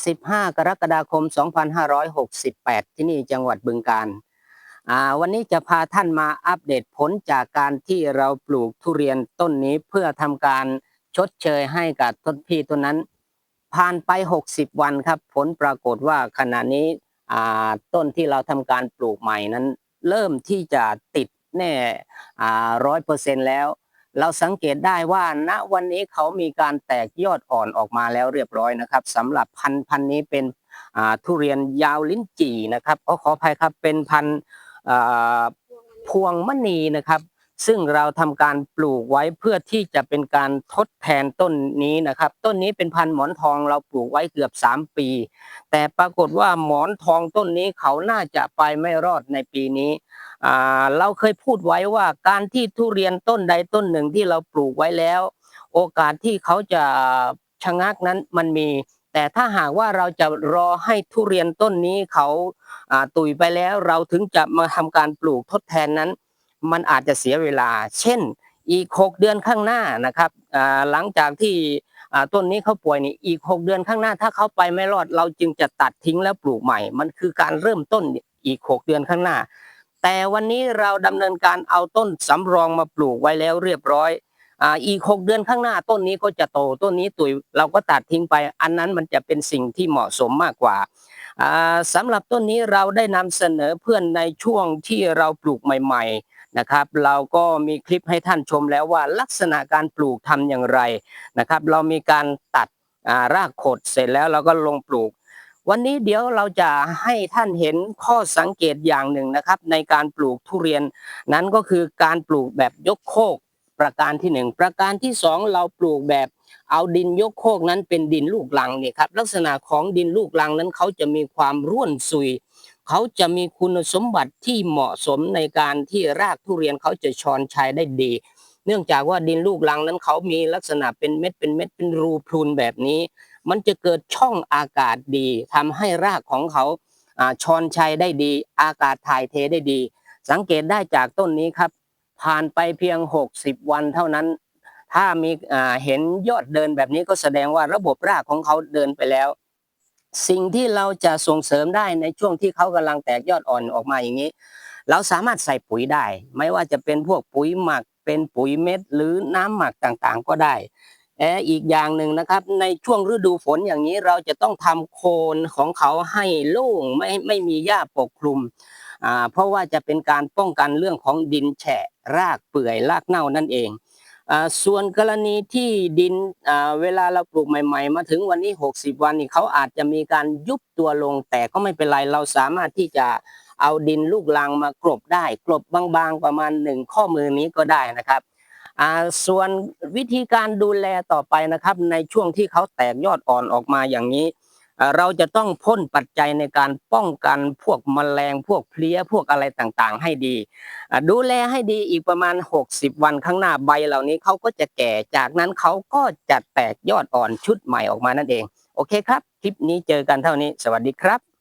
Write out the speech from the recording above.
15 กรกฎาคม 2568 ที่นี่จังหวัดบึงกาฬวันนี้จะพาท่านมาอัปเดตผลจากการที่เราปลูกทุเรียนต้นนี้เพื่อทำการชดเชยให้กับต้นพี่ต้นนั้น ผ่านไป 60 วันครับ ผลปรากฏว่าขณะนี้ต้นที่เราทำการปลูกใหม่นั้น เริ่มที่จะติดแน่ร้อยเปอร์เซ็นแล้ว เราสังเกตได้ว่าณวันนี้เขามีการแตกยอดอ่อนออกมาแล้วเรียบร้อยนะครับสำหรับพันธุ์พันธุ์นี้เป็นทุเรียนยาวลิ้นจี่นะครับขอขออภัยครับเป็นพันธุ์พวงมณีนะครับ ซึ่งเราทำการปลูกไว้เพื่อที่จะเป็นการทดแทนต้นนี้นะครับ ต้นนี้เป็นพันธุ์หมอนทองเราปลูกไว้เกือบ 3 ปี แต่ปรากฏว่าหมอนทองต้นนี้เขาน่าจะไปไม่รอดในปีนี้ เราเคยพูดไว้ว่าการที่ทุเรียนต้นใดต้นหนึ่งที่เราปลูกไว้แล้ว โอกาสที่เขาจะชะงักนั้นมันมี แต่ถ้าหากว่าเราจะรอให้ทุเรียนต้นนี้เขาตุยไปแล้วเราถึงจะมาทำการปลูกทดแทนนั้น มันอาจจะเสียเวลา เช่น อีก6เดือนข้างหน้านะครับหลังจากที่ต้นนี้เขาป่วยนี่อีก 6 เดือนข้างหน้าถ้าเขาไปไม่รอด เราจึงจะตัดทิ้งแล้วปลูกใหม่ มันคือการเริ่มต้นอีก 6 เดือนข้างหน้า แต่วันนี้เราดำเนินการเอาต้นสำรองมาปลูกไว้แล้วเรียบร้อยอ่าอีกเดือนข้างหน้าต้นนี้ก็จะโตต้นนี้ตุยเราก็ตัดทิ้งไป อันนั้นมันจะเป็นสิ่งที่เหมาะสมมากกว่าอ่าสำหรับต้นนี้เราได้นำเสนอเพื่อนในช่วงที่เราปลูกใหม่ ๆนะครับเราก็มีคลิปให้ท่านชมแล้วว่าลักษณะการปลูกทำอย่างไรนะครับ เรามีการตัดรากขดเสร็จแล้วเราก็ลงปลูก วันนี้เดี๋ยวเราจะให้ท่านเห็นข้อสังเกตอย่างหนึ่งนะครับ ในการปลูกทุเรียน นั้นก็คือการปลูกแบบยกโคกประการที่หนึ่งประการที่สองเราปลูกแบบเอาดินยกโคกนั้นเป็นดินลูกลังเนี่ยครับลักษณะของดินลูกลังนั้นเขาจะมีความร่วนซุยเขาจะมีคุณสมบัติที่เหมาะสมในการที่รากทุเรียนเขาจะชอนชัยได้ดี เนื่องจากว่าดินลูกลังนั้นเขามีลักษณะเป็นเม็ดเป็นเม็ดเป็นรูพรุนแบบนี้ มันจะเกิดช่องอากาศดีทำให้รากของเขาชอนชัยได้ดี อากาศถ่ายเทได้ดี สังเกตได้จากต้นนี้ครับ ผ่านไปเพียง 60 วันเท่านั้น ถ้ามีเห็นยอดเดินแบบนี้ก็แสดงว่าระบบรากของเขาเดินไปแล้ว สิ่งที่เราจะส่งเสริมได้ในช่วงที่เขากำลังแตกยอดอ่อนออกมาอย่างนี้ เราสามารถใส่ปุ๋ยได้ ไม่ว่าจะเป็นพวกปุ๋ยหมัก เป็นปุ๋ยเม็ดหรือน้ำหมักต่างๆ ก็ได้แออีกอย่างหนึ่งนะครับ ในช่วงฤดูฝนอย่างนี้เราจะต้องทำโคนของเขาให้โล่งไม่ไม่มีหญ้าปกคลุมอ่าเพราะว่าจะเป็นการป้องกันเรื่องของดินแฉะรากเปื่อยรากเน่านั่นเองอ่าส่วนกรณีที่ดินอ่าเวลาเราปลูกใหม่ ๆ มาถึงวันนี้ 60 วันนี่เขาอาจจะมีการยุบตัวลงแต่ก็ไม่เป็นไรเราสามารถที่จะ เอาดินลูกลังมากรบได้ กรบบางๆประมาณหนึ่งข้อมือนี้ก็ได้นะครับอ่าส่วนวิธีการดูแลต่อไปนะครับ ในช่วงที่เขาแตกยอดอ่อนออกมาอย่างนี้ เราจะต้องพ่นปัจจัยในการป้องกันพวกแมลงพวกเพลี้ยพวกอะไรต่างๆ ให้ดี ดูแลให้ดีอีกประมาณ 60 วันข้างหน้าใบเหล่านี้เขาก็จะแก่จากนั้นเขาก็จะแตกยอดอ่อนชุดใหม่ออกมานั่นเอง โอเคครับ คลิปนี้เจอกันเท่านี้ สวัสดีครับ